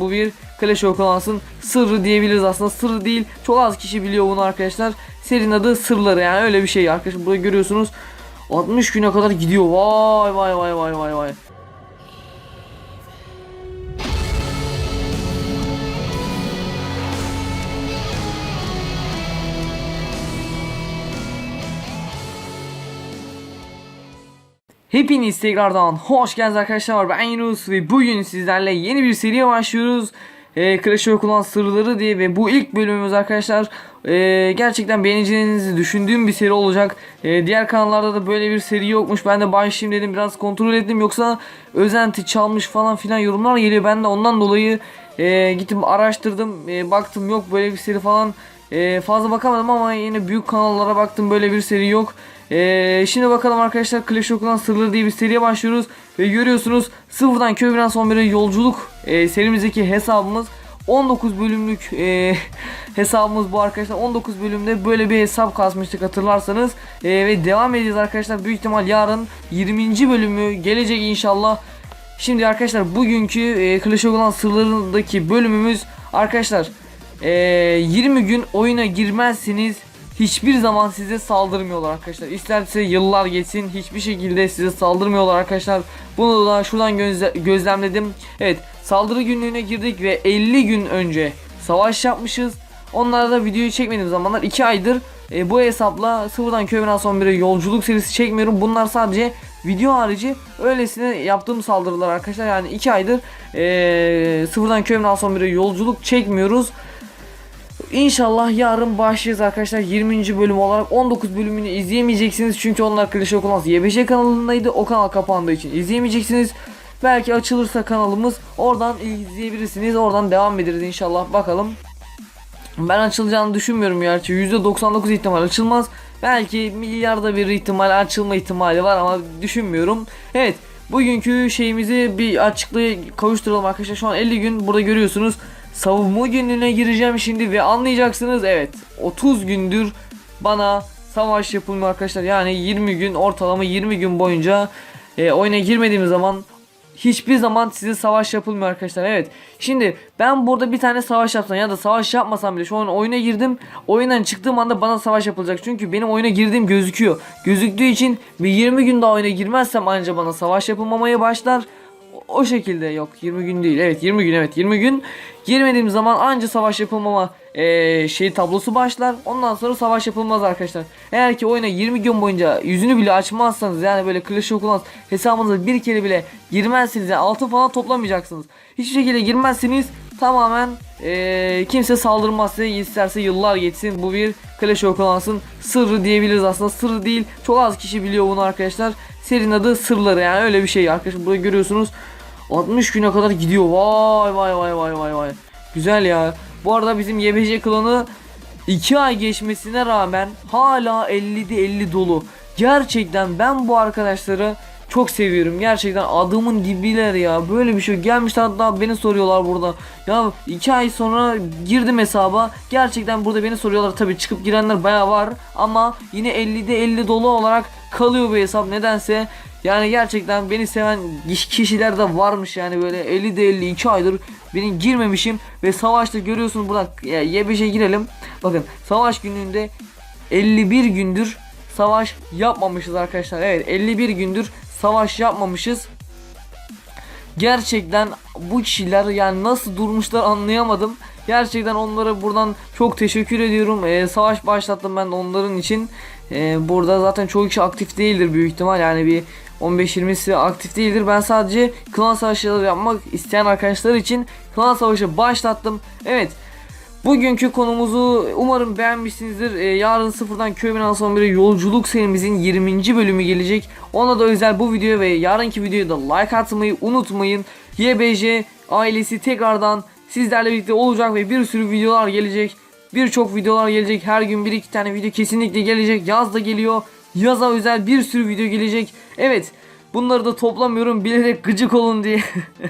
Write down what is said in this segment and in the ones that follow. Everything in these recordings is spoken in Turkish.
Bu bir Clash of Clans'ın sırrı diyebiliriz aslında. Sırrı değil çok az kişi biliyor bunu arkadaşlar. Serinin adı sırları yani öyle bir şey arkadaşlar. Burada görüyorsunuz 60 güne kadar gidiyor. Vay vay vay vay vay vay Hepiniz tekrardan hoş geldiniz arkadaşlar. Ben Yunus ve bugün sizlerle yeni bir seriye başlıyoruz. Ee, Clash of Clans sırları diye ve bu ilk bölümümüz arkadaşlar ee, gerçekten beğeneceğinizi düşündüğüm bir seri olacak. Ee, diğer kanallarda da böyle bir seri yokmuş. Ben de başlayayım dedim biraz kontrol ettim. Yoksa özenti çalmış falan filan yorumlar geliyor. Ben de ondan dolayı ee, gittim araştırdım ee, baktım yok böyle bir seri falan ee, fazla bakamadım ama yine büyük kanallara baktım böyle bir seri yok. Ee, şimdi bakalım arkadaşlar Clash of Clans sırları diye bir seriye başlıyoruz. Ve görüyorsunuz sıfırdan köy biraz son bir yolculuk e, serimizdeki hesabımız. 19 bölümlük e, hesabımız bu arkadaşlar. 19 bölümde böyle bir hesap kasmıştık hatırlarsanız. E, ve devam edeceğiz arkadaşlar. Büyük ihtimal yarın 20. bölümü gelecek inşallah. Şimdi arkadaşlar bugünkü e, Clash Clans sırlarındaki bölümümüz arkadaşlar e, 20 gün oyuna girmezseniz hiçbir zaman size saldırmıyorlar arkadaşlar. İsterse yıllar geçsin hiçbir şekilde size saldırmıyorlar arkadaşlar. Bunu da şuradan gözle- gözlemledim. Evet saldırı günlüğüne girdik ve 50 gün önce savaş yapmışız. Onlara da videoyu çekmediğim zamanlar 2 aydır e, bu hesapla sıfırdan köyden son bir yolculuk serisi çekmiyorum. Bunlar sadece video harici öylesine yaptığım saldırılar arkadaşlar. Yani 2 aydır e, sıfırdan köyden son bir yolculuk çekmiyoruz. İnşallah yarın başlayacağız arkadaşlar. 20. bölüm olarak 19 bölümünü izleyemeyeceksiniz. Çünkü onlar Clash of Clans YBC kanalındaydı. O kanal kapandığı için izleyemeyeceksiniz. Belki açılırsa kanalımız oradan izleyebilirsiniz. Oradan devam ederiz inşallah. Bakalım. Ben açılacağını düşünmüyorum gerçi %99 ihtimal açılmaz. Belki milyarda bir ihtimal açılma ihtimali var ama düşünmüyorum. Evet bugünkü şeyimizi bir açıklığa kavuşturalım arkadaşlar. Şu an 50 gün burada görüyorsunuz savunma gününe gireceğim şimdi ve anlayacaksınız evet 30 gündür bana savaş yapılmıyor arkadaşlar. Yani 20 gün ortalama 20 gün boyunca e, oyuna girmediğim zaman hiçbir zaman size savaş yapılmıyor arkadaşlar. Evet şimdi ben burada bir tane savaş yapsam ya da savaş yapmasam bile şu an oyuna girdim. Oyundan çıktığım anda bana savaş yapılacak. Çünkü benim oyuna girdiğim gözüküyor. Gözüktüğü için bir 20 gün daha oyuna girmezsem anca bana savaş yapılmamaya başlar o- şekilde yok 20 gün değil. Evet 20 gün evet 20 gün. Girmediğim zaman anca savaş yapılmama eee, şey tablosu başlar. Ondan sonra savaş yapılmaz arkadaşlar. Eğer ki oyuna 20 gün boyunca yüzünü bile açmazsanız yani böyle Clash of Clans hesabınıza bir kere bile girmezsiniz yani altın falan toplamayacaksınız. Hiçbir şekilde girmezsiniz. Tamamen eee, kimse saldırmaz size. İsterse yıllar geçsin bu bir Clash of Clans'ın sırrı diyebiliriz aslında. Sırrı değil çok az kişi biliyor bunu arkadaşlar. Serinin adı sırları yani öyle bir şey arkadaşlar. Burada görüyorsunuz 60 güne kadar gidiyor. Vay vay vay vay vay vay. Güzel ya. Bu arada bizim YBC klanı 2 ay geçmesine rağmen hala 50'de 50 dolu. Gerçekten ben bu arkadaşları çok seviyorum. Gerçekten adımın dibiler ya. Böyle bir şey gelmişler hatta beni soruyorlar burada. Ya 2 ay sonra girdim hesaba. Gerçekten burada beni soruyorlar. Tabii çıkıp girenler baya var ama yine 50'de 50 dolu olarak kalıyor bu hesap. Nedense yani gerçekten beni seven kiş- kişiler de varmış yani böyle 50 de 50 2 aydır benim girmemişim ve savaşta görüyorsunuz buradan YBC'ye girelim. Bakın savaş gününde 51 gündür savaş yapmamışız arkadaşlar. Evet 51 gündür savaş yapmamışız. Gerçekten bu kişiler yani nasıl durmuşlar anlayamadım. Gerçekten onlara buradan çok teşekkür ediyorum. Ee, savaş başlattım ben de onların için. Ee, burada zaten çoğu kişi aktif değildir büyük ihtimal. Yani bir 15-20'si aktif değildir. Ben sadece klan savaşları yapmak isteyen arkadaşlar için klan savaşı başlattım. Evet. Bugünkü konumuzu umarım beğenmişsinizdir. Ee, yarın sıfırdan köy binası son bir yolculuk serimizin 20. bölümü gelecek. Ona da özel bu video ve yarınki videoya da like atmayı unutmayın. YBJ ailesi tekrardan sizlerle birlikte olacak ve bir sürü videolar gelecek. Birçok videolar gelecek. Her gün bir iki tane video kesinlikle gelecek. Yaz da geliyor. Yaza özel bir sürü video gelecek. Evet. Bunları da toplamıyorum bilerek gıcık olun diye.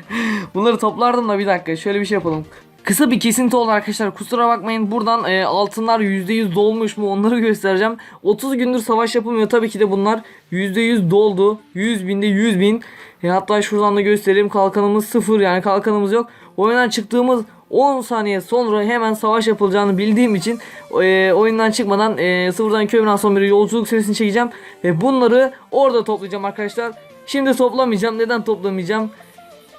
Bunları toplardım da bir dakika şöyle bir şey yapalım. Kısa bir kesinti oldu arkadaşlar kusura bakmayın buradan e, altınlar %100 dolmuş mu onları göstereceğim 30 gündür savaş yapılmıyor tabii ki de bunlar %100 doldu 100 binde 100 bin e, hatta şuradan da göstereyim kalkanımız sıfır yani kalkanımız yok oyundan çıktığımız 10 saniye sonra hemen savaş yapılacağını bildiğim için e, oyundan çıkmadan e, sıfırdan kömürden son bir yolculuk serisini çekeceğim ve bunları orada toplayacağım arkadaşlar. Şimdi toplamayacağım. Neden toplamayacağım?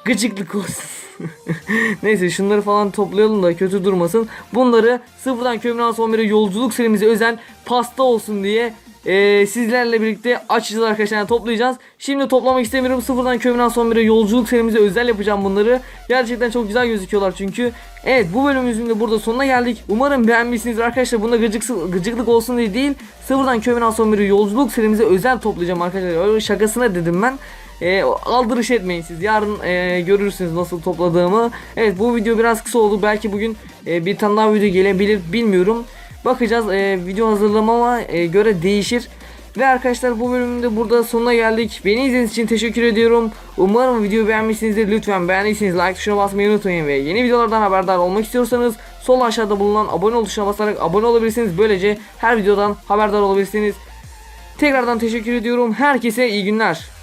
Gıcıklık olsun. Neyse şunları falan toplayalım da kötü durmasın. Bunları sıfırdan kömürden son bir yolculuk serimize özel pasta olsun diye e, sizlerle birlikte açacağız arkadaşlar toplayacağız. Şimdi toplamak istemiyorum. Sıfırdan kömürden son bir yolculuk serimize özel yapacağım bunları. Gerçekten çok güzel gözüküyorlar çünkü. Evet bu bölümümüzün de burada sonuna geldik. Umarım beğenmişsinizdir arkadaşlar. Bunda gıcıksız, gıcıklık olsun diye değil. Sıfırdan kömürden son bir yolculuk serimize özel toplayacağım arkadaşlar. Öyle şakasına dedim ben. E, aldırış etmeyin siz. Yarın e, görürsünüz nasıl topladığımı. Evet bu video biraz kısa oldu. Belki bugün e, bir tane daha video gelebilir bilmiyorum. Bakacağız e, video hazırlamama e, göre değişir. Ve arkadaşlar bu bölümün de burada sonuna geldik. Beni izlediğiniz için teşekkür ediyorum. Umarım videoyu beğenmişsinizdir. Lütfen beğendiyseniz like tuşuna basmayı unutmayın. Ve yeni videolardan haberdar olmak istiyorsanız sol aşağıda bulunan abone ol tuşuna basarak abone olabilirsiniz. Böylece her videodan haberdar olabilirsiniz. Tekrardan teşekkür ediyorum. Herkese iyi günler.